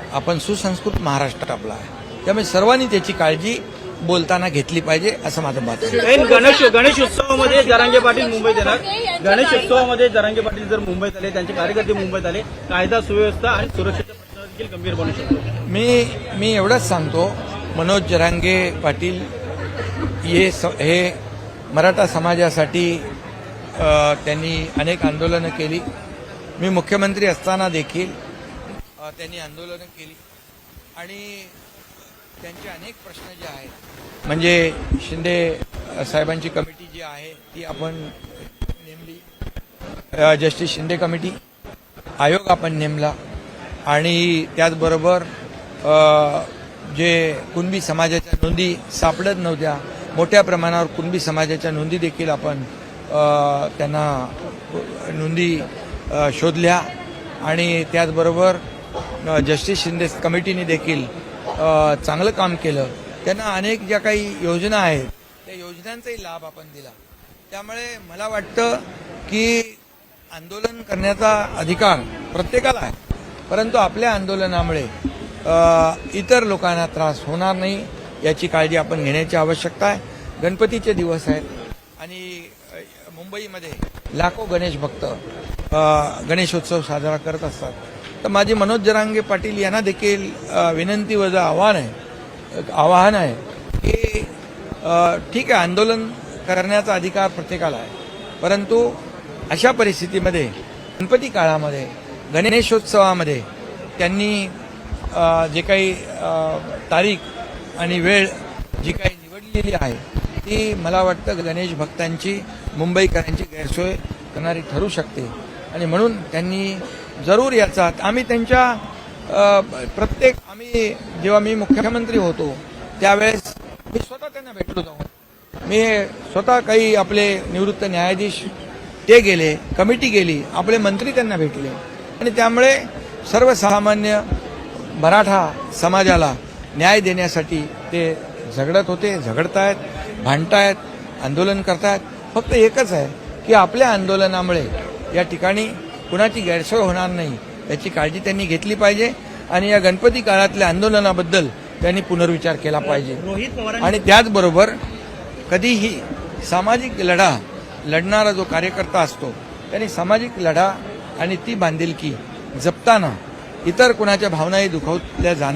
आपण सुसंस्कृत महाराष्ट्र आपला आहे. त्यामुळे सर्वांनी त्याची काळजी बोलताना घेतली पाहिजे असं माझं मत आहे. गणेश गणेश उत्सवामध्ये जरांगे पाटील मुंबईत येणार. गणेश उत्सवामध्ये जरांगे पाटील जर मुंबईत आले त्यांचे कार्यकर्ते मुंबईत आले कायदा सुव्यवस्था आणि सुरक्षेचा प्रश्न देखील गंभीर बनू शकतो. मी मी एवढंच सांगतो मनोज जरांगे पाटील हे स हे मराठा समाजासाठी त्यांनी अनेक आंदोलनं केली. मी मुख्यमंत्री असताना देखील त्यांनी आंदोलनं केली. आणि त्यांचे अनेक प्रश्न जे आहेत म्हणजे शिंदे साहेबांची कमिटी जी आहे ती आपण नेमली. जस्टिस शिंदे कमिटी आयोग आपण नेमला. आणि त्याचबरोबर जे कुणबी समाजाच्या नोंदी सापडत नव्हत्या मोठ्या प्रमाणावर कुणबी समाजाच्या नोंदी देखील आपण त्यांना नोंदी शोधल्या. आणि त्याचबरोबर जस्टिस शिंदे कमिटीने देखील चांगलं काम केलं. त्यांना अनेक ज्या काही योजना आहेत त्या योजनांचाही लाभ आपण दिला. त्यामुळे मला वाटतं की आंदोलन करण्याचा अधिकार प्रत्येकाला आहे. परंतु आपल्या आंदोलनामुळे इतर लोकांना त्रास होणार नाही याची काळजी आपण घेण्याची आवश्यकता आहे. गणपतीचे दिवस आहेत आणि मुंबईमध्ये लाखो गणेश भक्त गणेशोत्सव साजरा करत असतात. तर माझी मनोज जरांगे पाटील यांना देखील विनंती वजा आव्हान आहे आवाहन आहे की ठीक आहे आंदोलन करण्याचा अधिकार प्रत्येकाला आहे. परंतु अशा परिस्थितीमध्ये गणपती काळामध्ये गणेशोत्सवामध्ये त्यांनी जे काही तारीख आणि वेळ जी काही निवडलेली आहे ती मला वाटतं गणेश भक्तांची मुंबईकरांची गैरसोय करणारी ठरू शकते. आणि म्हणून त्यांनी जरूर याचात. आम्ही त्यांच्या प्रत्येक आम्ही जेव्हा मी मुख्यमंत्री होतो त्यावेळेस मी स्वतः त्यांना भेटलो जाऊन. मी स्वतः काही आपले निवृत्त न्यायाधीश ते गेले कमिटी गेली आपले मंत्री त्यांना भेटले. आणि त्यामुळे सर्वसामान्य मराठा समाजाला न्याय देण्यासाठी ते झगडत होते झगडतायत भांडतायत आंदोलन करतायत. फक्त एकच आहे की आपल्या आंदोलनामुळे या ठिकाणी कुणाची गैरसोय होणार नाही याची काळजी त्यांनी घेतली पाहिजे आणि या गणपती काळातल्या आंदोलनाबद्दल त्यांनी पुनर्विचार केला पाहिजे. रोहित पवार आणि त्याचबरोबर कधीही सामाजिक लढा लढणारा जो कार्यकर्ता असतो त्यांनी सामाजिक लढा आणि ती बांधिलकी जपताना इतर कुणाच्या भावनाही दुखावल्या जाणार